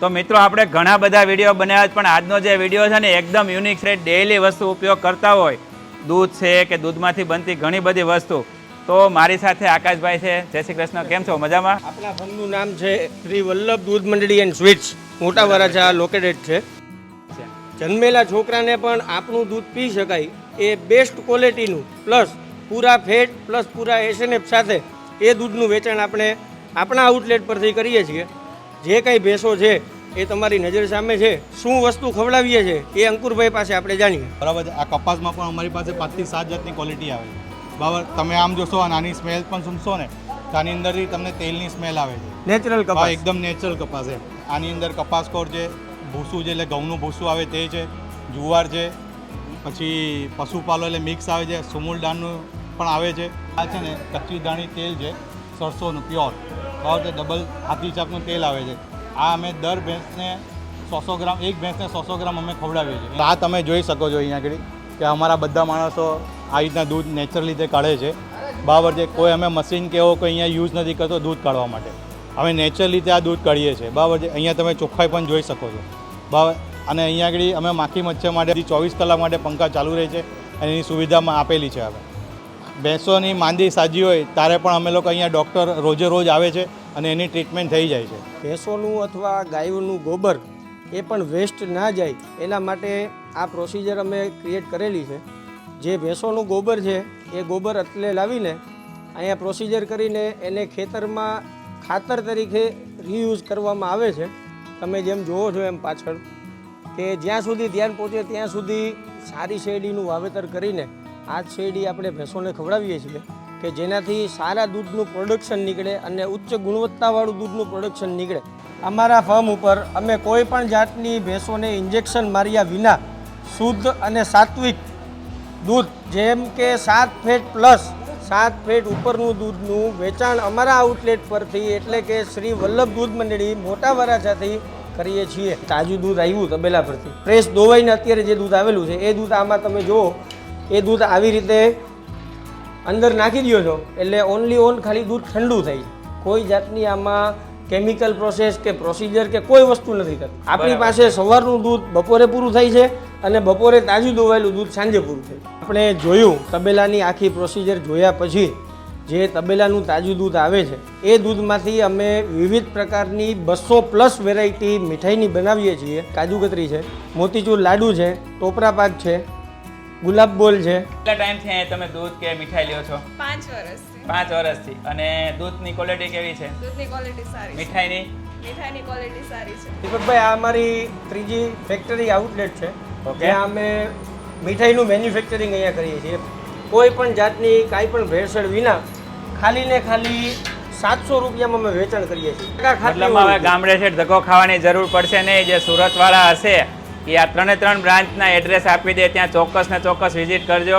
તો મિત્રો આપણે ઘણા બધા વીડિયો બનાવ્યા પણ આજનો જે વીડિયો છે ને એકદમ યુનિક છે. ડેઇલી વસ્તુ ઉપયોગ કરતા હોય દૂધ છે કે દૂધમાંથી બનતી ઘણી બધી વસ્તુ. તો મારી સાથે આકાશભાઈ છે. જય શ્રી કૃષ્ણ. કેમ છો? મજામાં? આપણા ફર્મનું નામ છે શ્રી વલ્લભ દૂધ મંડળી એન્ડ સ્વીટ્સ. મોટા વરાછા લોકેટેડ છે. જન્મેલા છોકરાને પણ આપણું દૂધ પી શકાય. એ બેસ્ટ ક્વોલિટીનું પ્લસ પૂરા ફેટ પ્લસ પૂરા એસએનએફ સાથે એ દૂધનું વેચાણ આપણે આપણા આઉટલેટ પરથી કરીએ છીએ. જે કંઈ ભેંસો છે એ તમારી નજર સામે છે શું વસ્તુ ખવડાવીએ છીએ એ અંકુરભાઈ પાસે આપણે જાણીએ. બરાબર આ કપાસમાં પણ અમારી પાસે પાંચથી સાત જાતની ક્વોલિટી આવે છે. બરાબર તમે આમ જોશો આ નાની સ્મેલ પણ સૂંઘશો ને તો આની અંદરથી તમને તેલની સ્મેલ આવે છે. નેચરલ કપાસ. એકદમ નેચરલ કપાસ છે. આની અંદર કપાસ કોર છે ભૂસું છે એટલે ઘઉંનું ભૂસું આવે તે છે જુવાર છે પછી પશુપાલો એટલે મિક્સ આવે છે સુમૂલ દાળનું પણ આવે છે. આ છે ને કચ્ચી દાણી તેલ છે સરસોનું પ્યોર બરાબર છે ડબલ હાથી ચાપનું તેલ આવે છે. આ અમે દર ભેંસને સો સો ગ્રામ, એક ભેંસને સો સો ગ્રામ અમે ખવડાવીએ છીએ. આ તમે જોઈ શકો છો અહીંયા આગળ કે અમારા બધા માણસો આ રીતના દૂધ નેચરલી રીતે કાઢે છે. બરાબર છે, કોઈ અમે મશીન કે એવો કોઈ અહીંયા યુઝ નથી કરતો દૂધ કાઢવા માટે. અમે નેચરલી રીતે આ દૂધ કાઢીએ છીએ. બરાબર છે, અહીંયા તમે ચોખ્ખાઈ પણ જોઈ શકો છો. બરાબર, અને અહીંયા આગળ અમે માખી મચ્છર માટે ચોવીસ કલાક માટે પંખા ચાલુ રહે છે અને એની સુવિધામાં આપેલી છે હવે. ભેંસોની માંદી સાજી હોય ત્યારે પણ અમે લોકો અહીંયા ડૉક્ટર રોજે રોજ આવે છે અને એની ટ્રીટમેન્ટ થઈ જાય છે. ભેંસોનું અથવા ગાયોનું ગોબર એ પણ વેસ્ટ ના જાય, એના માટે આ પ્રોસિજર અમે ક્રિએટ કરેલી છે. જે ભેંસોનું ગોબર છે, એ ગોબર એટલે લાવીને અહીંયા પ્રોસિજર કરીને એને ખેતરમાં ખાતર તરીકે રીયુઝ કરવામાં આવે છે. તમે જેમ જુઓ છો એમ પાછળ કે જ્યાં સુધી ધ્યાન પહોંચે ત્યાં સુધી સારી શેરડીનું વાવેતર કરીને આ શેરડી આપણે ભેંસોને ખવડાવીએ છીએ કે જેનાથી સારા દૂધનું પ્રોડક્શન નીકળે અને ઉચ્ચ ગુણવત્તાવાળું દૂધનું પ્રોડક્શન નીકળે. અમારા ફર્મ ઉપર અમે કોઈ પણ જાતની ભેંસોને ઇન્જેક્શન માર્યા વિના શુદ્ધ અને સાત્વિક દૂધ, જેમ કે સાત ફેટ પ્લસ સાત ફેટ ઉપરનું દૂધનું વેચાણ અમારા આઉટલેટ પરથી એટલે કે શ્રી વલ્લભ દૂધ મંડળી મોટા વરાછાથી કરીએ છીએ. તાજું દૂધ આવ્યું તબેલા પરથી. ફ્રેશ દોવાઈને અત્યારે જે દૂધ આવેલું છે, એ દૂધ આમાં તમે જુઓ એ દૂધ આવી રીતે અંદર નાખી દો છો એટલે ઓનલી ઓન ખાલી દૂધ ઠંડુ થાય કોઈ જાતની આમાં કેમિકલ પ્રોસેસ કે પ્રોસિજર કે કોઈ વસ્તુ નથી થતી. આપણી પાસે સવારનું દૂધ બપોરે પૂરું થાય છે અને બપોરે તાજું દોવાયેલું દૂધ સાંજે પૂરું થાય. છે. આપણે જોયું તબેલાની આખી પ્રોસિજર જોયા પછી જે તબેલાનું તાજું દૂધ આવે છે એ દૂધમાંથી અમે વિવિધ પ્રકારની બસો પ્લસ વેરાયટી મીઠાઈની બનાવીએ છીએ. કાજુ કતરી છે મોતીચૂર લાડુ છે ટોપરા પાક છે ગુલાબ બોલ છે. કેટલા ટાઈમથી અહીંયા તમે દૂધ કે મીઠાઈ લ્યો છો? પાંચ વર્ષથી. પાંચ વર્ષથી. અને દૂધની ક્વોલિટી કેવી છે? દૂધની ક્વોલિટી સારી મીઠાઈની? મીઠાઈની ક્વોલિટી સારી છે. દીપકભાઈ આ અમારી ત્રીજી ફેક્ટરી આઉટલેટ છે. જ્યાં અમે મીઠાઈનું મેન્યુફેક્ચરિંગ અહીંયા કરીએ છીએ. કોઈ પણ જાતની કાંઈ પણ ભેળસેળ વિના ખાલી ને ખાલી સાતસો રૂપિયામાં અમે વેચાણ કરીએ છીએ. મતલબ હવે ગામડે છે ધક્કો ખાવાની જરૂર પડશે નહીં. જે સુરતવાળા હશે એ આ ત્રણે ત્રણ બ્રાન્ચના એડ્રેસ આપી દે ત્યાં ચોક્કસ ને ચોક્કસ વિઝિટ કરજો.